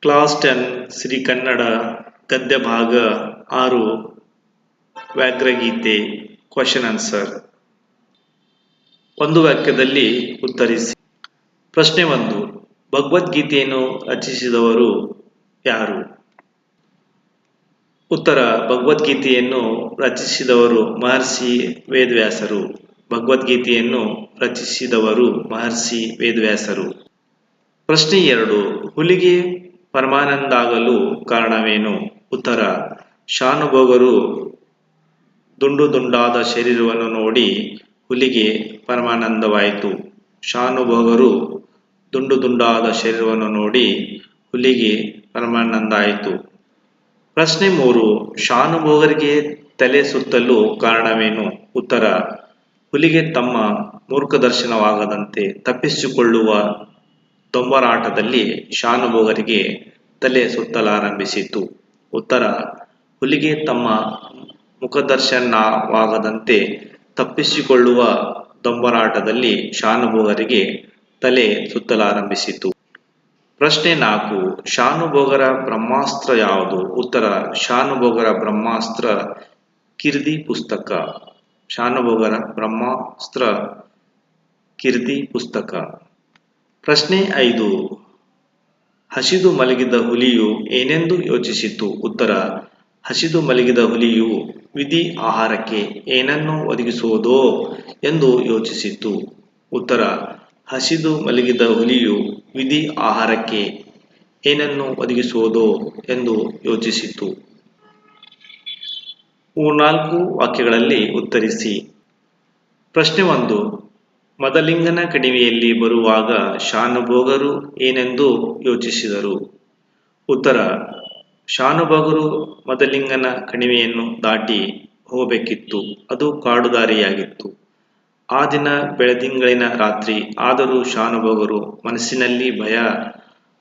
Class ten Shri Kannada, ಗದ್ಯ ಭಾಗ ಆರು, ವ್ಯಾಘ್ರಗೀತೆ ಕ್ವಶನ್ ಆನ್ಸರ್ ಒಂದು ವಾಕ್ಯದಲ್ಲಿ ಉತ್ತರಿಸಿ. ಪ್ರಶ್ನೆ ಒಂದು, ಭಗವದ್ಗೀತೆಯನ್ನು ರಚಿಸಿದವರು ಯಾರು? ಉತ್ತರ, ಭಗವದ್ಗೀತೆಯನ್ನು ರಚಿಸಿದವರು ಮಹರ್ಷಿ ವೇದವ್ಯಾಸರು. ಭಗವದ್ಗೀತೆಯನ್ನು ರಚಿಸಿದವರು ಮಹರ್ಷಿ ವೇದವ್ಯಾಸರು. ಪ್ರಶ್ನೆ ಎರಡು, ಹುಲಿಗೆ ಪರಮಾನಂದಾಗಲು ಕಾರಣವೇನು? ಉತ್ತರ. ಶಾನುಭೋಗರು ದುಂಡು ದುಂಡಾದ ಶರೀರವನ್ನು ನೋಡಿ ಹುಲಿಗೆ ಪರಮಾನಂದವಾಯಿತು. ಶಾನುಭೋಗರು ದುಂಡು ದುಂಡಾದ ಶರೀರವನ್ನು ನೋಡಿ ಹುಲಿಗೆ ಪರಮಾನಂದ ಆಯಿತು ಪ್ರಶ್ನೆ ಮೂರು. ಶಾನುಭೋಗರಿಗೆ ತಲೆ ಸುತ್ತಲು ಕಾರಣವೇನು? ಉತ್ತರ. ಹುಲಿಗೆ ತಮ್ಮ ಮೂರ್ಖದರ್ಶನವಾಗದಂತೆ ತಪ್ಪಿಸಿಕೊಳ್ಳುವ ತೊಂಬರಾಟದಲ್ಲಿ ಶಾನುಭೋಗರಿಗೆ ತಲೆ ಸುತ್ತಲಾರಂಭಿಸಿತು ಉತ್ತರ, ಹುಲಿಗೆ ತಮ್ಮ ಮುಖದರ್ಶನವಾಗದಂತೆ ತಪ್ಪಿಸಿಕೊಳ್ಳುವ ದೊಂಬರಾಟದಲ್ಲಿ ಶಾನುಭೋಗರಿಗೆ ತಲೆ ಸುತ್ತಲಾರಂಭಿಸಿತು. ಪ್ರಶ್ನೆ ನಾಲ್ಕು, ಶಾನುಭೋಗರ ಬ್ರಹ್ಮಾಸ್ತ್ರ ಯಾವುದು? ಉತ್ತರ, ಶಾನುಭೋಗರ ಬ್ರಹ್ಮಾಸ್ತ್ರ ಕಿರ್ದಿ ಪುಸ್ತಕ. ಶಾನುಭೋಗರ ಬ್ರಹ್ಮಾಸ್ತ್ರ ಕಿರ್ದಿ ಪುಸ್ತಕ. ಪ್ರಶ್ನೆ ಐದು ಹಸಿದು ಮಲಗಿದ ಹುಲಿಯು ಏನೆಂದು ಯೋಚಿಸಿತು. ಉತ್ತರ, ಹಸಿದು ಮಲಗಿದ ಹುಲಿಯು ವಿಧಿ ಆಹಾರಕ್ಕೆ ಏನನ್ನು ಒದಗಿಸುವುದೋ ಎಂದು ಯೋಚಿಸಿತು. ಉತ್ತರ, ಹಸಿದು ಮಲಗಿದ ಹುಲಿಯು ವಿಧಿ ಆಹಾರಕ್ಕೆ ಏನನ್ನು ಒದಗಿಸುವುದೋ ಎಂದು ಯೋಚಿಸಿತು. ಮೂರ್ನಾಲ್ಕು ವಾಕ್ಯಗಳಲ್ಲಿ ಉತ್ತರಿಸಿ, ಪ್ರಶ್ನೆ ಒಂದು ಮದಲಿಂಗನ ಕಣಿವೆಯಲ್ಲಿ ಬರುವಾಗ ಶಾನುಭೋಗರು ಏನೆಂದು ಯೋಚಿಸಿದರು. ಉತ್ತರ, ಶಾನುಭೋಗರು ಮದಲಿಂಗನ ಕಣಿವೆಯನ್ನು ದಾಟಿ ಹೋಗಬೇಕಿತ್ತು. ಅದು ಕಾಡುದಾರಿಯಾಗಿತ್ತು. ಆ ದಿನ ಬೆಳದಿಂಗಳಿನ ರಾತ್ರಿ ಆದರೂ ಶಾನುಭೋಗರು ಮನಸ್ಸಿನಲ್ಲಿ ಭಯ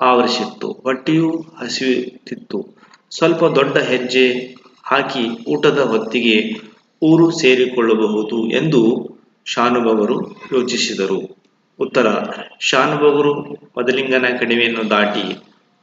ಆವರಿಸಿತ್ತು. ಹೊಟ್ಟೆಯೂ ಹಸಿಯುತ್ತಿತ್ತು. ಸ್ವಲ್ಪ ದೊಡ್ಡ ಹೆಜ್ಜೆ ಹಾಕಿ ಊಟದ ಹೊತ್ತಿಗೆ ಊರು ಸೇರಿಕೊಳ್ಳಬಹುದು ಎಂದು ಶಾನುಭೋಗರು ಯೋಚಿಸಿದರು. ಉತ್ತರ, ಶಾನುಭವರು ಮದಲಿಂಗನ ಕಣಿವೆಯನ್ನು ದಾಟಿ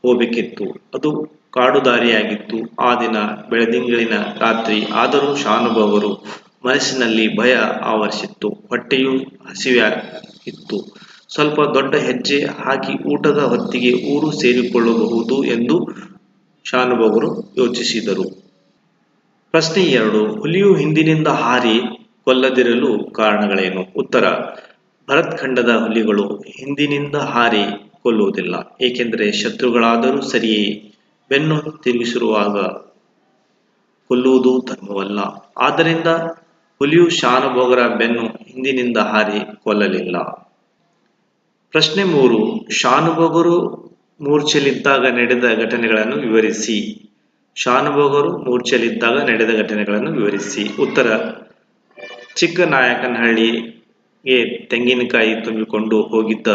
ಹೋಗಬೇಕಿತ್ತು. ಅದು ಕಾಡುದಾರಿಯಾಗಿತ್ತು. ಆ ದಿನ ಬೆಳದಿಂಗಳಿನ ರಾತ್ರಿ ಆದರೂ ಶಾನುಭವರು ಮನಸ್ಸಿನಲ್ಲಿ ಭಯ ಆವರಿಸಿತ್ತು. ಹೊಟ್ಟೆಯೂ ಹಸಿವೆಯಾಗಿತ್ತು ಸ್ವಲ್ಪ ದೊಡ್ಡ ಹೆಜ್ಜೆ ಹಾಕಿ ಊಟದ ಹೊತ್ತಿಗೆ ಊರು ಸೇರಿಕೊಳ್ಳಬಹುದು ಎಂದು ಶಾನುಭವರು ಯೋಚಿಸಿದರು. ಪ್ರಶ್ನೆ ಎರಡು, ಹುಲಿಯು ಹಿಂದಿನಿಂದ ಹಾರಿ ಕೊಲ್ಲದಿರಲು ಕಾರಣಗಳೇನು? ಉತ್ತರ ಭರತ್ಖಂಡದ ಹುಲಿಗಳು ಹಿಂದಿನಿಂದ ಹಾರಿ ಕೊಲ್ಲುವುದಿಲ್ಲ. ಏಕೆಂದರೆ ಶತ್ರುಗಳಾದರೂ ಸರಿಯೇ ಬೆನ್ನು ತಿರುಗಿಸಿರುವಾಗ ಕೊಲ್ಲುವುದು ಧರ್ಮವಲ್ಲ. ಆದ್ದರಿಂದ ಹುಲಿಯು ಶಾನುಭೋಗರ ಬೆನ್ನು ಹಿಂದಿನಿಂದ ಹಾರಿ ಕೊಲ್ಲಲಿಲ್ಲ. ಪ್ರಶ್ನೆ ಮೂರು, ಶಾನುಭೋಗರು ಮೂರ್ಛೆಲಿದ್ದಾಗ ನಡೆದ ಘಟನೆಗಳನ್ನು ವಿವರಿಸಿ. ಶಾನುಭೋಗರು ಮೂರ್ಛೆಲಿದ್ದಾಗ ನಡೆದ ಘಟನೆಗಳನ್ನು ವಿವರಿಸಿ. ಉತ್ತರ ಚಿಕ್ಕನಾಯಕನಹಳ್ಳಿಗೆ ತೆಂಗಿನಕಾಯಿ ತುಂಬಿಕೊಂಡು ಹೋಗಿದ್ದ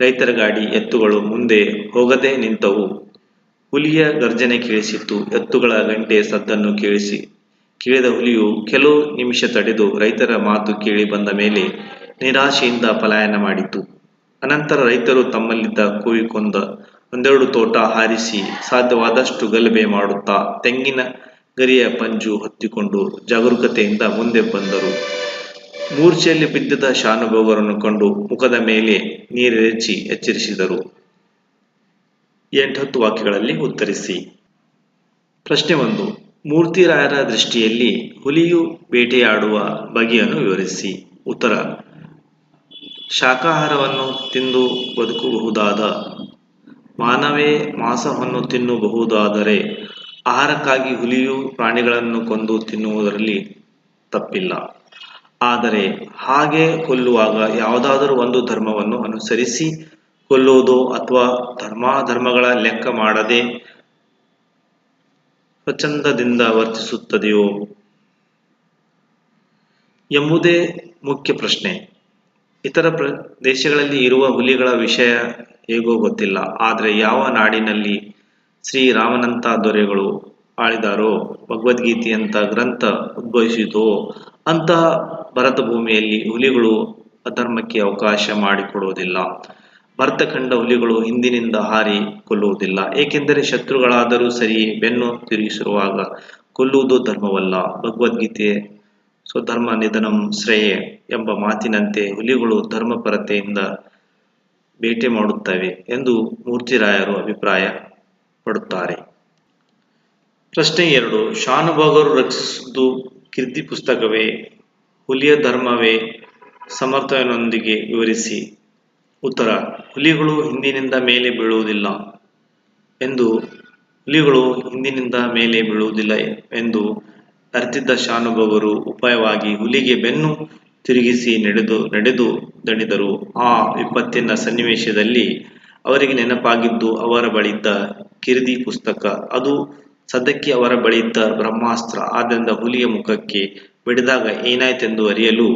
ರೈತರ ಗಾಡಿ ಎತ್ತುಗಳು ಮುಂದೆ ಹೋಗದೆ ನಿಂತವು. ಹುಲಿಯ ಗರ್ಜನೆ ಕೇಳಿಸಿತು ಎತ್ತುಗಳ ಗಂಟೆ ಸದ್ದನ್ನು ಕೇಳಿಸಿ. ಕೇಳಿದ ಹುಲಿಯು ಕೆಲವು ನಿಮಿಷ ತಡೆದು ರೈತರ ಮಾತು ಕೇಳಿ ಬಂದ ಮೇಲೆ ನಿರಾಶೆಯಿಂದ ಪಲಾಯನ ಮಾಡಿತು. ಅನಂತರ ರೈತರು ತಮ್ಮಲ್ಲಿದ್ದ ಕೋವಿ ಕೊಂದ ಒಂದೆರಡು ತೋಟ ಹಾರಿಸಿ ಸಾಧ್ಯವಾದಷ್ಟು ಗಲಭೆ ಮಾಡುತ್ತಾ ತೆಂಗಿನ ಗರಿಯ ಪಂಜು ಹೊತ್ತಿಕೊಂಡು ಜಾಗರೂಕತೆಯಿಂದ ಮುಂದೆ ಬಂದರು. ಮೂರ್ಛೆಯಲ್ಲಿ ಬಿದ್ದಿದ್ದ ಶಾನುಭೋಗರನ್ನು ಕಂಡು ಮುಖದ ಮೇಲೆ ನೀರೆರಚಿ ಎಚ್ಚರಿಸಿದರು. ಎಂಟತ್ತು ವಾಕ್ಯಗಳಲ್ಲಿ ಉತ್ತರಿಸಿ. ಪ್ರಶ್ನೆ ಒಂದು, ಮೂರ್ತಿರಾಯರ ದೃಷ್ಟಿಯಲ್ಲಿ ಹುಲಿಯು ಬೇಟೆಯಾಡುವ ಬಗೆಯನ್ನು ವಿವರಿಸಿ. ಉತ್ತರ, ಶಾಖಾಹಾರವನ್ನು ತಿಂದು ಬದುಕಬಹುದಾದ, ಮಾನವೇ ಮಾಂಸವನ್ನು ತಿನ್ನಬಹುದಾದರೆ ಆಹಾರಕ್ಕಾಗಿ ಹುಲಿಯು ಪ್ರಾಣಿಗಳನ್ನು ಕೊಂದು ತಿನ್ನುವುದರಲ್ಲಿ ತಪ್ಪಿಲ್ಲ. ಆದರೆ ಹಾಗೆ ಕೊಲ್ಲುವಾಗ ಯಾವುದಾದರೂ ಒಂದು ಧರ್ಮವನ್ನು ಅನುಸರಿಸಿ ಕೊಲ್ಲುವುದು ಅಥವಾ ಧರ್ಮಾಧರ್ಮಗಳ ಲೆಕ್ಕ ಮಾಡದೆ ಸ್ವಚ್ಛಂದದಿಂದ ವರ್ತಿಸುತ್ತದೆಯೋ? ಎಂಬುದೇ ಮುಖ್ಯ ಪ್ರಶ್ನೆ. ಇತರ ಪ್ರ ದೇಶಗಳಲ್ಲಿ ಇರುವ ಹುಲಿಗಳ ವಿಷಯ ಹೇಗೋ ಗೊತ್ತಿಲ್ಲ. ಆದರೆ ಯಾವ ನಾಡಿನಲ್ಲಿ ಶ್ರೀರಾಮನಂತ ದೊರೆಗಳು ಆಳಿದಾರೋ ಭಗವದ್ಗೀತೆಯಂತ ಗ್ರಂಥ ಉದ್ಭವಿಸಿತೋ ಅಂತಹ ಭರತ ಭೂಮಿಯಲ್ಲಿ ಹುಲಿಗಳು ಅಧರ್ಮಕ್ಕೆ ಅವಕಾಶ ಮಾಡಿಕೊಡುವುದಿಲ್ಲ. ಭರತ ಕಂಡ ಹುಲಿಗಳು ಹಿಂದಿನಿಂದ ಹಾರಿ ಕೊಲ್ಲುವುದಿಲ್ಲ. ಏಕೆಂದರೆ ಶತ್ರುಗಳಾದರೂ ಸರಿ ಬೆನ್ನು ತಿರುಗಿಸಿರುವಾಗ ಕೊಲ್ಲುವುದು ಧರ್ಮವಲ್ಲ. ಭಗವದ್ಗೀತೆ ಸ್ವಧರ್ಮ ನಿಧನಂ ಶ್ರೇಯೆ ಎಂಬ ಮಾತಿನಂತೆ ಹುಲಿಗಳು ಧರ್ಮಪರತೆಯಿಂದ ಬೇಟೆ ಮಾಡುತ್ತವೆ ಎಂದು ಮೂರ್ತಿರಾಯರು ಅಭಿಪ್ರಾಯ ಪಡುತ್ತಾರೆ. ಪ್ರಶ್ನೆ ಎರಡು, ಶಾನುಭೋಗರು ರಚಿಸಿದ್ದು ಕೀರ್ತಿ ಪುಸ್ತಕವೇ? ಹುಲಿಯ ಧರ್ಮವೇ? ಸಮರ್ಥನೊಂದಿಗೆ ವಿವರಿಸಿ. ಉತ್ತರ, ಹುಲಿಗಳು ಹಿಂದಿನಿಂದ ಮೇಲೆ ಬೀಳುವುದಿಲ್ಲ ಎಂದು, ಹುಲಿಗಳು ಹಿಂದಿನಿಂದ ಮೇಲೆ ಬೀಳುವುದಿಲ್ಲ ಎಂದು ಅರ್ಥಿದ್ದ ಶಾನುಭೋಗರು ಉಪಾಯವಾಗಿ ಹುಲಿಗೆ ಬೆನ್ನು ತಿರುಗಿಸಿ ನಡೆದು ನಡೆದು ದಣಿದರು. ಆ ವಿಪತ್ತಿನ ಸನ್ನಿವೇಶದಲ್ಲಿ ಅವರಿಗೆ ನೆನಪಾಗಿದ್ದು ಅವರ ಬಳಿಯಿದ್ದ ಕಿರಿದಿ ಪುಸ್ತಕ. ಅದು ಸದ್ಯಕ್ಕೆ ಅವರ ಇದ್ದ ಬ್ರಹ್ಮಾಸ್ತ್ರ. ಆದ್ದರಿಂದ ಹುಲಿಯ ಮುಖಕ್ಕೆ ಬಿಡಿದಾಗ ಏನಾಯ್ತೆಂದು ಅರಿಯಲು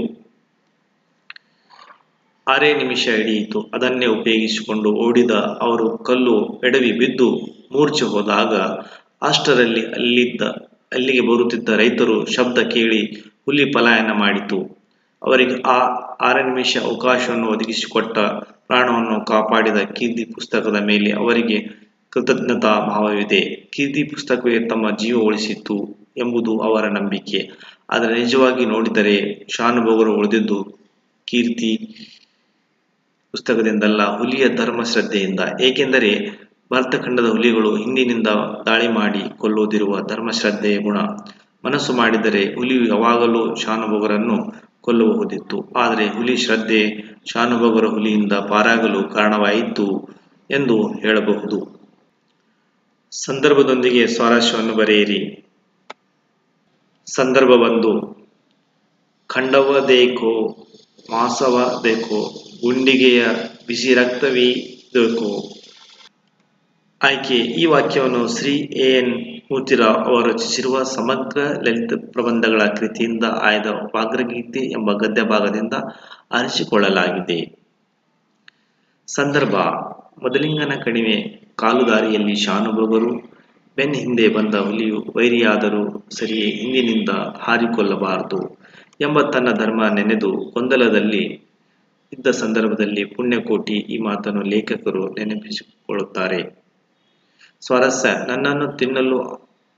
ಆರೇ ನಿಮಿಷ ಹಿಡಿಯಿತು. ಅದನ್ನೇ ಉಪಯೋಗಿಸಿಕೊಂಡು ಓಡಿದ ಅವರು ಕಲ್ಲು ಎಡವಿ ಬಿದ್ದು ಮೂರ್ಛೆ ಹೋದಾಗ ಅಷ್ಟರಲ್ಲಿ ಅಲ್ಲಿದ್ದ, ಅಲ್ಲಿಗೆ ಬರುತ್ತಿದ್ದ ರೈತರು ಶಬ್ದ ಕೇಳಿ ಹುಲಿ ಪಲಾಯನ ಮಾಡಿತು. ಅವರಿಗೆ ಆ ಆರು ನಿಮಿಷ ಅವಕಾಶವನ್ನು ಒದಗಿಸಿಕೊಟ್ಟ ಪ್ರಾಣವನ್ನು ಕಾಪಾಡಿದ ಕೀರ್ತಿ ಪುಸ್ತಕದ ಮೇಲೆ ಅವರಿಗೆ ಕೃತಜ್ಞತಾ ಭಾವವಿದೆ. ಕೀರ್ತಿ ಪುಸ್ತಕವೇ ತಮ್ಮ ಜೀವ ಉಳಿಸಿತ್ತು ಎಂಬುದು ಅವರ ನಂಬಿಕೆ. ಆದರೆ ನಿಜವಾಗಿ ನೋಡಿದರೆ ಶಾನುಭೋಗರು ಉಳಿದಿದ್ದು ಕೀರ್ತಿ ಪುಸ್ತಕದಿಂದಲ್ಲ, ಹುಲಿಯ ಧರ್ಮ ಶ್ರದ್ಧೆಯಿಂದ ಏಕೆಂದರೆ ಭರತಖಂಡದ ಹುಲಿಗಳು ಹಿಂದಿನಿಂದ ದಾಳಿ ಮಾಡಿ ಕೊಲ್ಲುವುದಿರುವ ಧರ್ಮಶ್ರದ್ಧೆಯ ಗುಣ. ಮನಸ್ಸು ಮಾಡಿದರೆ ಹುಲಿ ಯಾವಾಗಲೂ ಶಾನುಭೋಗರನ್ನು ಕೊಲ್ಲಬಹುದಿತ್ತು. ಆದರೆ ಹುಲಿ ಶ್ರದ್ಧೆ ಶಾನುಭೋಗರ ಹುಲಿಯಿಂದ ಪಾರಾಗಲು ಕಾರಣವಾಯಿತು ಎಂದು ಹೇಳಬಹುದು. ಸಂದರ್ಭದೊಂದಿಗೆ ಸ್ವಾರಸ್ಯವನ್ನು ಬರೆಯಿರಿ. ಸಂದರ್ಭ ಒಂದು ಮಾಸವ ಮಾಸವದೇಕೋ, ಗುಂಡಿಗೆಯ ಬಿಸಿ ರಕ್ತವೀದಕೋ. ಆಯ್ಕೆ, ಈ ವಾಕ್ಯವನ್ನು ಶ್ರೀ ಎ ಎನ್ ಮೂರ್ತಿರಾವ್ ಅವರು ರಚಿಸಿರುವ ಸಮಗ್ರ ಲಲಿತ ಪ್ರಬಂಧಗಳ ಕೃತಿಯಿಂದ ಆಯ್ದ ವಾಗ್ರಗೀತೆ ಎಂಬ ಗದ್ಯ ಭಾಗದಿಂದ ಆರಿಸಿಕೊಳ್ಳಲಾಗಿದೆ. ಸಂದರ್ಭ, ಮೊದಲಿಂಗನ ಕಣಿವೆ ಕಾಲುದಾರಿಯಲ್ಲಿ ಶಾನುಭವರು, ಬೆನ್ ಹಿಂದೆ ಬಂದ ಹುಲಿಯು ವೈರಿಯಾದರೂ ಸರಿಯೇ ಹಿಂದಿನಿಂದ ಹಾರಿಕೊಳ್ಳಬಾರದು ಎಂಬ ತನ್ನ ಧರ್ಮ ನೆನೆದು ಗೊಂದಲದಲ್ಲಿ ಇದ್ದ ಸಂದರ್ಭದಲ್ಲಿ ಪುಣ್ಯಕೋಟಿ ಈ ಮಾತನ್ನು ಲೇಖಕರು ನೆನಪಿಸಿಕೊಳ್ಳುತ್ತಾರೆ. ಸ್ವಾರಸ್ಯ, ನನ್ನನ್ನು ತಿನ್ನಲು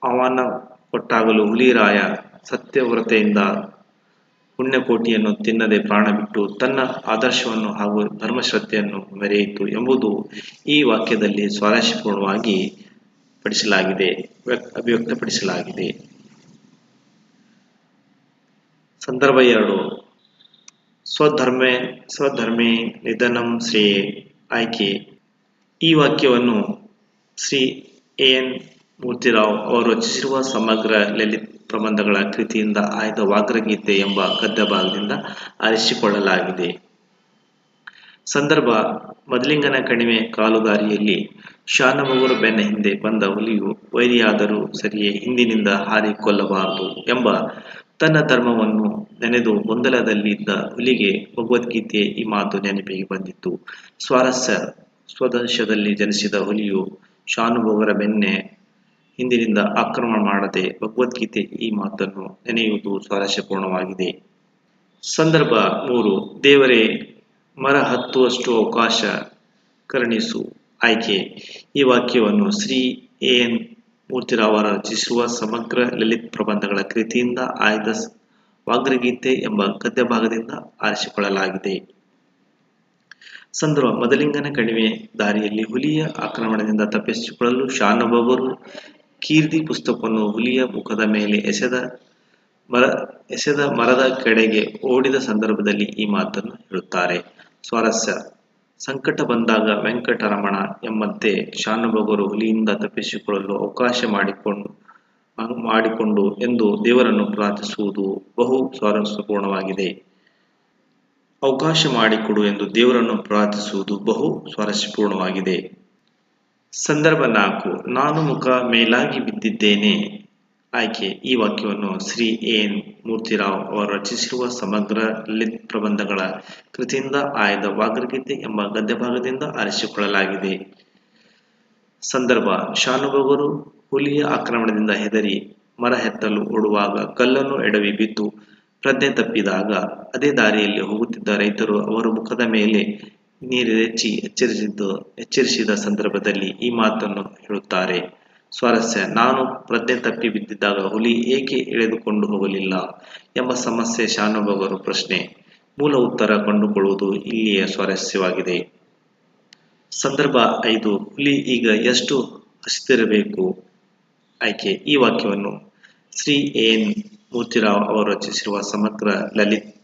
ಆಹ್ವಾನ ಕೊಟ್ಟಾಗಲೂ ಹುಲಿರಾಯ ಸತ್ಯವ್ರತೆಯಿಂದ ಪುಣ್ಯಕೋಟಿಯನ್ನು ತಿನ್ನದೆ ಪ್ರಾಣ ಬಿಟ್ಟು ತನ್ನ ಆದರ್ಶವನ್ನು ಹಾಗೂ ಧರ್ಮಶ್ರದ್ಧೆಯನ್ನು ಮೆರೆಯಿತು ಎಂಬುದು ಈ ವಾಕ್ಯದಲ್ಲಿ ಸ್ವಾರಸ್ಯಪೂರ್ಣವಾಗಿ ಪಡಿಸಲಾಗಿದೆ ಅಭಿವ್ಯಕ್ತಪಡಿಸಲಾಗಿದೆ. ಸಂದರ್ಭ ಎರಡು. ಸ್ವಧರ್ಮೆ, ಸ್ವಧರ್ಮೇ ನಿಧನಂ ಶ್ರೀ ಆಯ್ಕೆ. ಈ ವಾಕ್ಯವನ್ನು ಶ್ರೀ ಎ ಎನ್ ಮೂರ್ತಿರಾವ್ ಅವರು ರಚಿಸಿರುವ ಸಮಗ್ರ ಲಲಿತ್ ಪ್ರಬಂಧಗಳ ಕೃತಿಯಿಂದ ಆಯ್ದ ವಾಗ್ರಗೀತೆ ಎಂಬ ಗದ್ಯ ಭಾಗದಿಂದ ಆರಿಸಿಕೊಳ್ಳಲಾಗಿದೆ. ಸಂದರ್ಭ, ಮದಲಿಂಗನ ಕಣಿವೆ ಕಾಲುದಾರಿಯಲ್ಲಿ ಶಾನಮಗುರು ಬೆನ್ನ ಹಿಂದೆ ಬಂದ ಹುಲಿಯು ವೈರಿಯಾದರೂ ಸರಿಯೇ ಹಿಂದಿನಿಂದ ಹಾರಿಕೊಳ್ಳಬಾರದು ಎಂಬ ತನ್ನ ಧರ್ಮವನ್ನು ನೆನೆದು ಗೊಂದಲದಲ್ಲಿದ್ದ ಹುಲಿಗೆ ಭಗವದ್ಗೀತೆ ಈ ಮಾತು ನೆನಪಿಗೆ ಬಂದಿತ್ತು. ಸ್ವಾರಸ್ಯ ಸ್ವದೇಶದಲ್ಲಿ ಜನಿಸಿದ ಹುಲಿಯು ಶಾನುಭೋಗರ ಬೆನ್ನೆ ಹಿಂದಿನಿಂದ ಆಕ್ರಮಣ ಮಾಡದೆ ಭಗವದ್ಗೀತೆ ಈ ಮಾತನ್ನು ನೆನೆಯುವುದು ಸ್ವಾರಸ್ಯಪೂರ್ಣವಾಗಿದೆ. ಸಂದರ್ಭ ಮೂರು, ದೇವರೇ, ಮರ ಹತ್ತುವಷ್ಟು ಅವಕಾಶ ಕರುಣಿಸು. ಆಯ್ಕೆ, ಈ ವಾಕ್ಯವನ್ನು ಶ್ರೀ ಎ ಎನ್ ಮೂರ್ತಿರಾವ ರಚಿಸುವ ಸಮಗ್ರ ಲಲಿತ್ ಪ್ರಬಂಧಗಳ ಕೃತಿಯಿಂದ ಆಯ್ದ ವಾಗ್ರಗೀತೆ ಎಂಬ ಗದ್ಯ ಭಾಗದಿಂದ ಆರಿಸಿಕೊಳ್ಳಲಾಗಿದೆ. ಸಂದರ್ಭ, ಮೊದಲಿಂಗನ ಕಣಿವೆ ದಾರಿಯಲ್ಲಿ ಹುಲಿಯ ಆಕ್ರಮಣದಿಂದ ತಪ್ಪಿಸಿಕೊಳ್ಳಲು ಶಾನುಭೋಗರು ಕೀರ್ತಿ ಪುಸ್ತಕವನ್ನು ಹುಲಿಯ ಮುಖದ ಮೇಲೆ ಎಸೆದ ಮರ, ಎಸೆದ ಮರದ ಕಡೆಗೆ ಓಡಿದ ಸಂದರ್ಭದಲ್ಲಿ ಈ ಮಾತನ್ನು ಹೇಳುತ್ತಾರೆ. ಸ್ವಾರಸ್ಯ. ಸಂಕಟ ಬಂದಾಗ ವೆಂಕಟರಮಣ ಎಂಬಂತೆ ಶಾನುಭೋಗರು ಹುಲಿಯಿಂದ ತಪ್ಪಿಸಿಕೊಳ್ಳಲು ಅವಕಾಶ ಮಾಡಿಕೊಂಡು ಮಾಡಿಕೊಂಡು ಎಂದು ದೇವರನ್ನು ಪ್ರಾರ್ಥಿಸುವುದು ಬಹು ಸ್ವಾರಸ್ಯಪೂರ್ಣವಾಗಿದೆ. ಅವಕಾಶ ಮಾಡಿಕೊಡು ಎಂದು ದೇವರನ್ನು ಪ್ರಾರ್ಥಿಸುವುದು ಬಹು ಸ್ವಾರಸ್ಯಪೂರ್ಣವಾಗಿದೆ. ಸಂದರ್ಭ ನಾಲ್ಕು. ನಾನು ಮುಖ ಮೇಲಾಗಿ ಬಿದ್ದಿದ್ದೇನೆ. ಆಯ್ಕೆ. ಈ ವಾಕ್ಯವನ್ನು ಶ್ರೀ ಎನ್ ಮೂರ್ತಿರಾವ್ ಅವರು ರಚಿಸಿರುವ ಸಮಗ್ರ ಲಿತ್ ಪ್ರಬಂಧಗಳ ಕೃತಿಯಿಂದ ಆಯ್ದ ವಾಗ್ರಗೀತೆ ಎಂಬ ಗದ್ಯಭಾಗದಿಂದ ಆರಿಸಿಕೊಳ್ಳಲಾಗಿದೆ. ಸಂದರ್ಭ. ಶಾನುಭೋಗರು ಹುಲಿಯ ಆಕ್ರಮಣದಿಂದ ಹೆದರಿ ಮರ ಹೆತ್ತಲು ಓಡುವಾಗ ಕಲ್ಲನ್ನು ಎಡವಿ ಬಿದ್ದು ಪ್ರಜ್ಞೆ ತಪ್ಪಿದಾಗ ಅದೇ ದಾರಿಯಲ್ಲಿ ಹೋಗುತ್ತಿದ್ದ ರೈತರು ಅವರ ಮುಖದ ಮೇಲೆ ನೀರೆಚ್ಚಿ ಎಚ್ಚರಿಸಿದ್ದು, ಎಚ್ಚರಿಸಿದ ಸಂದರ್ಭದಲ್ಲಿ ಈ ಮಾತನ್ನು ಹೇಳುತ್ತಾರೆ. ಸ್ವಾರಸ್ಯ, ನಾನು ಪ್ರಜ್ಞೆ ತಪ್ಪಿ ಬಿದ್ದಿದ್ದಾಗ ಹುಲಿ ಏಕೆ ಎಳೆದುಕೊಂಡು ಹೋಗಲಿಲ್ಲ? ಎಂಬ ಸಮಸ್ಯೆ ಶಾನುಭೋಗರು ಪ್ರಶ್ನೆ. ಮೂಲ ಉತ್ತರ ಕಂಡುಕೊಳ್ಳುವುದು ಇಲ್ಲಿಯ ಸ್ವಾರಸ್ಯವಾಗಿದೆ. ಸಂದರ್ಭ ಐದು, ಹುಲಿ ಈಗ ಎಷ್ಟು ಹಸಿದಿರಬೇಕು? ಆಯ್ಕೆ, ಈ ವಾಕ್ಯವನ್ನು ಶ್ರೀ ಎನ್ ಮೂರ್ತಿರಾವ್ ಅವರು ರಚಿಸಿರುವ ಸಮಗ್ರ ಲಲಿತ್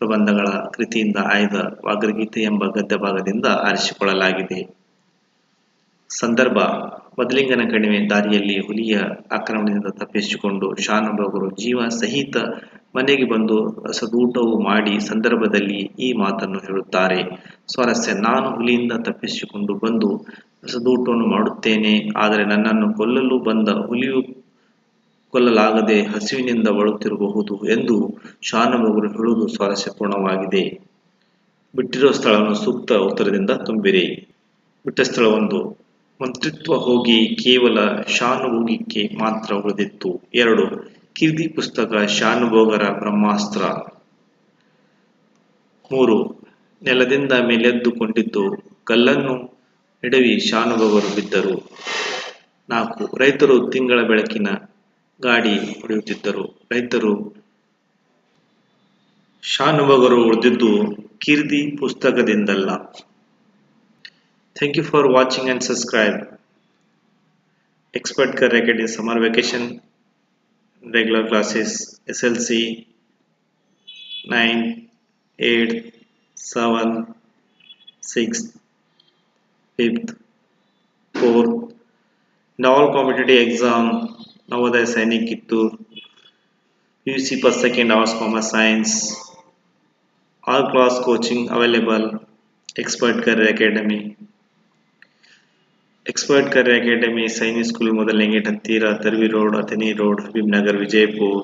ಪ್ರಬಂಧಗಳ ಕೃತಿಯಿಂದ ಆಯ್ದ ವಾಗ್ರಗೀತೆ ಎಂಬ ಗದ್ಯ ಭಾಗದಿಂದ ಆರಿಸಿಕೊಳ್ಳಲಾಗಿದೆ. ಸಂದರ್ಭ ಬದಲಿಂಗನ ಕಣಿವೆ ದಾರಿಯಲ್ಲಿ ಹುಲಿಯ ಆಕ್ರಮಣದಿಂದ ತಪ್ಪಿಸಿಕೊಂಡು ಶಾನುಭೋಗರು ಜೀವ ಸಹಿತ ಮನೆಗೆ ಬಂದು ಸದೂಟವು ಮಾಡಿ ಸಂದರ್ಭದಲ್ಲಿ ಈ ಮಾತನ್ನು ಹೇಳುತ್ತಾರೆ. ಸ್ವಾರಸ್ಯ, ನಾನು ಹುಲಿಯಿಂದ ತಪ್ಪಿಸಿಕೊಂಡು ಬಂದು ಸದೂಟವನ್ನು ಮಾಡುತ್ತೇನೆ, ಆದರೆ ನನ್ನನ್ನು ಕೊಲ್ಲಲು ಬಂದ ಹುಲಿಯು ಕೊಲ್ಲಲಾಗದೆ ಹಸಿವಿನಿಂದ ಬಳುತ್ತಿರಬಹುದು ಎಂದು ಶಾನುಭೋಗರು ಹೇಳುವುದು ಸ್ವಾರಸ್ಯಪೂರ್ಣವಾಗಿದೆ. ಬಿಟ್ಟಿರೋ ಸ್ಥಳವನ್ನು ಸೂಕ್ತ ಉತ್ತರದಿಂದ ತುಂಬಿರಿ. ಬಿಟ್ಟ ಸ್ಥಳವೊಂದು ಮಂತ್ರಿತ್ವ ಹೋಗಿ ಕೇವಲ ಶಾನುಭೋಗಿಕೆ ಮಾತ್ರ ಉಳಿದಿತ್ತು. ಎರಡು, ಕೀರ್ತಿ ಪುಸ್ತಕ ಶಾನುಭೋಗರ ಬ್ರಹ್ಮಾಸ್ತ್ರ. ಮೂರು, ನೆಲದಿಂದ ಮೇಲೆದ್ದುಕೊಂಡಿದ್ದು ಕಲ್ಲನ್ನು ಎಡವಿ ಶಾನುಭೋಗರು ಬಿದ್ದರು. ನಾಲ್ಕು, ರೈತರು ತಿಂಗಳ ಬೆಳಕಿನ ಗಾಡಿ ಹೊಡೆಯುತ್ತಿದ್ದರು. ರೈತರು ಶಾನುಭೋಗರು ಉಳಿದಿದ್ದು ಕೀರ್ತಿ ಪುಸ್ತಕದಿಂದಲ್ಲ. Thank you for watching and subscribe expert career academy summer vacation regular classes S L C nine eight seven six fifth four ನಾಲ್ competitive exam navodaya sainik kittur UC first second hours commerce science all class coaching available expert career academy expert career academy Sainik school ಮೊದಲನೇ gate ಹತ್ತಿರ Tarvi road Athani road Habib Nagar Vijayapura